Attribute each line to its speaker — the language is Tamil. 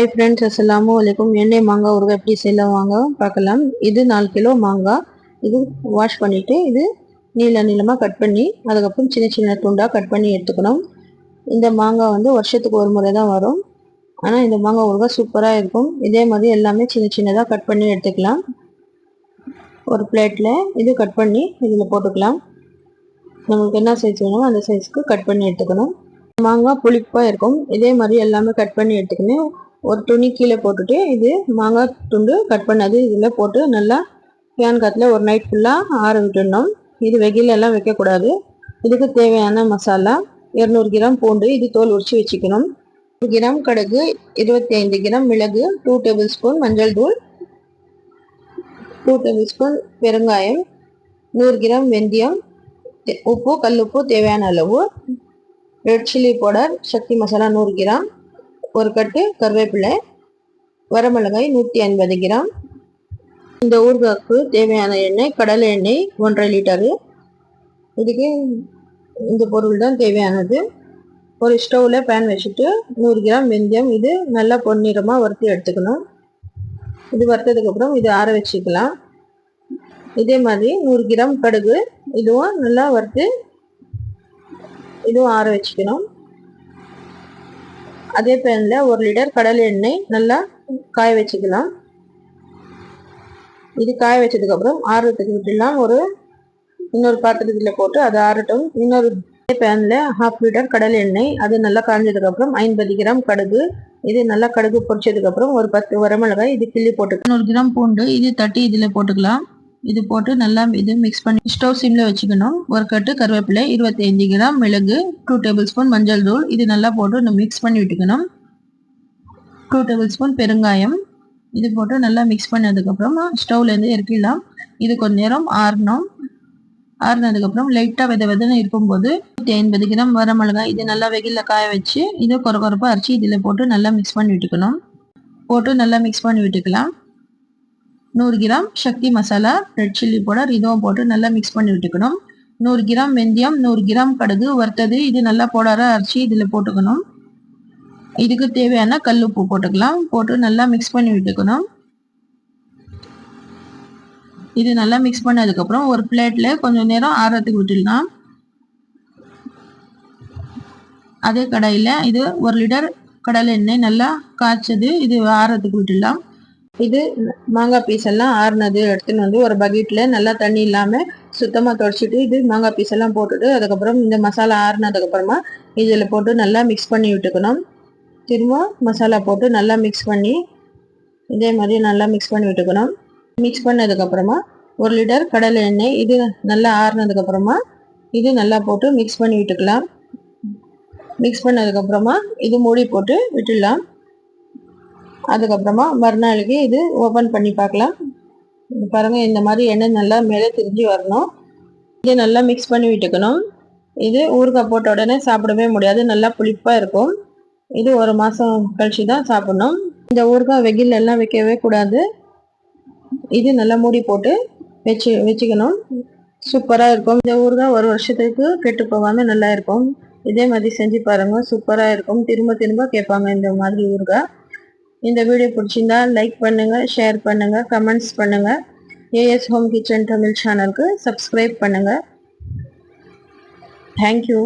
Speaker 1: ஹாய் ஃப்ரெண்ட்ஸ் அஸ்ஸலாமு வலைக்கும் எண்ணெய் மாங்காய் ஊறுகாய் எப்படி செய்யலாம் பார்க்கலாம். இது நாலு கிலோ மாங்காய் இது வாஷ் பண்ணிவிட்டு இது நீள நீளமாக கட் பண்ணி அதுக்கப்புறம் சின்ன சின்ன துண்டாக கட் பண்ணி எடுத்துக்கணும். இந்த மாங்காய் வந்து வருஷத்துக்கு ஒரு முறை தான் வரும். ஆனால் இந்த மாங்காய் ஊறுகாய் சூப்பராக இருக்கும். இதே மாதிரி எல்லாமே சின்ன சின்னதாக கட் பண்ணி எடுத்துக்கலாம். ஒரு பிளேட்டில் இது கட் பண்ணி இதில் போட்டுக்கலாம். நம்மளுக்கு என்ன சைஸ் வேணுமோ அந்த சைஸ்க்கு கட் பண்ணி எடுத்துக்கணும். மாங்காய் புளிப்பாக இருக்கும். இதே மாதிரி எல்லாமே கட் பண்ணி எடுத்துக்கணும் ஒரு துணி கீழே போட்டுட்டு இது மாங்காய் துண்டு கட் பண்ணது இதில் போட்டு நல்லா ஃபேன் காற்றுல ஒரு நைட் ஃபுல்லாக ஆற விட்டுடணும். இது வெயிலெல்லாம் வைக்கக்கூடாது இதுக்கு தேவையான மசாலா இரநூறு கிராம் பூண்டு இது தோல் உரிச்சு வச்சுக்கணும். ஒரு கிராம் கடுகு இருபத்தி ஐந்து கிராம் மிளகு டூ டேபிள் ஸ்பூன் மஞ்சள் தூள் டூ டேபிள் ஸ்பூன் பெருங்காயம் நூறு கிராம் வெந்தயம் உப்பு கல் உப்பு தேவையான அளவு. Red chilli powder Sakthi masala நூறு கிராம். ஒரு கட்டு கருவேப்பிலை வரமிளகாய் நூற்றி ஐம்பது கிராம். இந்த ஊறுகாய்க்கு தேவையான எண்ணெய் கடலை எண்ணெய் ஒன்றரை லிட்டரு. இதுக்கு இந்த பொருள் தான் தேவையானது. ஒரு ஸ்டவ்வில் பேன் வச்சுட்டு நூறு கிராம் வெந்தயம் இது நல்லா பொன்னிறமாக வறுத்து எடுத்துக்கணும். இது வறுத்ததுக்கப்புறம் இது ஆற வச்சுக்கலாம். இதே மாதிரி நூறு கிராம் கடுகு இதுவும் நல்லா வறுத்து இதுவும் ஆற வச்சுக்கணும். அதே பேனில் ஒரு லிட்டர் கடலை எண்ணெய் நல்லா காய வச்சுக்கலாம். இது காய வச்சதுக்கப்புறம் ஆறுறதுக்கு விட்டுலாம் ஒரு இன்னொரு பாத்திரத்தில் போட்டு அதை ஆறட்டும். இன்னொரு பேனில் ஹாஃப் லிட்டர் கடல் எண்ணெய் அது நல்லா காய்ஞ்சதுக்கப்புறம் ஐம்பது கிராம் கடுகு இது நல்லா கடுகு பொரிச்சதுக்கப்புறம் ஒரு பத்து வரமிளகாய் இது கிள்ளி போட்டு நூறு கிராம் பூண்டு இது தட்டி இதில் போட்டுக்கலாம். இது போட்டு நல்லா இது மிக்ஸ் பண்ணி ஸ்டவ் சிம்ல வச்சுக்கணும். ஒரு கட்டு கருவேப்பிலை இருபத்தி ஐந்து கிராம் மிளகு டூ டேபிள் ஸ்பூன் மஞ்சள் தூள். இது நல்லா போட்டு மிக்ஸ் பண்ணி விட்டுக்கணும். டூ டேபிள் ஸ்பூன் பெருங்காயம். இது போட்டு நல்லா மிக்ஸ் பண்ணதுக்கப்புறமா ஸ்டவ்லேருந்து இறக்கிடலாம். இது கொஞ்ச நேரம் ஆறணும். ஆறுனதுக்கப்புறம் லைட்டாக வித விதன்னு இருக்கும்போது நூற்றி ஐம்பது கிராம் வரமிளகாய் இது நல்லா வெயிலில் காய வச்சு இதை குறை குறைப்பாக அரைச்சி இதில் போட்டு நல்லா மிக்ஸ் பண்ணி விட்டுக்கணும். போட்டு நல்லா மிக்ஸ் பண்ணி விட்டுக்கலாம். நூறு gram Sakthi masala red chilli powder இதுவும் போட்டு நல்லா மிக்ஸ் பண்ணி விட்டுக்கணும். நூறு கிராம் வெந்தயம் நூறு கிராம் கடுகு வறுத்தது இது நல்லா பவுடராக அரைச்சி இதில் போட்டுக்கணும். இதுக்கு தேவையான கல் உப்பு போட்டுக்கலாம். போட்டு நல்லா மிக்ஸ் பண்ணி விட்டுக்கணும். இது நல்லா மிக்ஸ் பண்ணதுக்கப்புறம் ஒரு பிளேட்டில் கொஞ்சம் நேரம் ஆறத்துக்கு விட்டுடலாம். அதே கடாயில் இது ஒரு லிட்டர் கடலை எண்ணெய் நல்லா காய்ச்சது இது ஆறத்துக்கு விட்டுடலாம். இது மாங்காய் பீஸ் எல்லாம் ஆறுனது எடுத்துன்னு வந்து ஒரு பக்கெட்டில் நல்லா தண்ணி இல்லாமல் சுத்தமாக தொடச்சிட்டு இது மாங்காய் பீஸ் எல்லாம் போட்டுட்டு அதுக்கப்புறம் இந்த மசாலா ஆறுனதுக்கப்புறமா இதில் போட்டு நல்லா மிக்ஸ் பண்ணி விட்டுக்கணும். திரும்ப மசாலா போட்டு நல்லா மிக்ஸ் பண்ணி இதே மாதிரி நல்லா மிக்ஸ் பண்ணி விட்டுக்கணும். மிக்ஸ் பண்ணதுக்கப்புறமா ஒரு லிட்டர் கடலை எண்ணெய் இது நல்லா ஆறுனதுக்கப்புறமா இது நல்லா போட்டு மிக்ஸ் பண்ணி விட்டுக்கலாம். மிக்ஸ் பண்ணதுக்கப்புறமா இது மூடி போட்டு விட்டுடலாம். அதுக்கப்புறமா மறுநாளைக்கு இது ஓப்பன் பண்ணி பார்க்கலாம். பாருங்கள் இந்த மாதிரி எண்ணெய் நல்லா மேலே திரிஞ்சு வரணும். இது நல்லா மிக்ஸ் பண்ணி விட்டுக்கணும். இது ஊறுகாய் போட்ட உடனே சாப்பிடவே முடியாது. நல்லா புளிப்பாக இருக்கும். இது ஒரு மாதம் கழிச்சு தான் சாப்பிடணும். இந்த ஊறுகாய் வெயில் எல்லாம் வைக்கவே கூடாது. இது நல்லா மூடி போட்டு வச்சு வச்சுக்கணும். சூப்பராக இருக்கும். இந்த ஊறுகாய் ஒரு வருஷத்துக்கு கெட்டு போகாமல் நல்லா இருக்கும். இதே மாதிரி செஞ்சு பாருங்கள் சூப்பராக இருக்கும். திரும்ப திரும்ப கேட்பாங்க இந்த மாதிரி ஊறுகாய். இந்த வீடியோ பிடிச்சிருந்தா லைக் பண்ணுங்கள் ஷேர் பண்ணுங்கள் கமெண்ட்ஸ் பண்ணுங்கள் ஏஎஸ் ஹோம் கிச்சன் தமிழ் சேனலுக்கு சப்ஸ்கிரைப் பண்ணுங்கள் தேங்க்யூ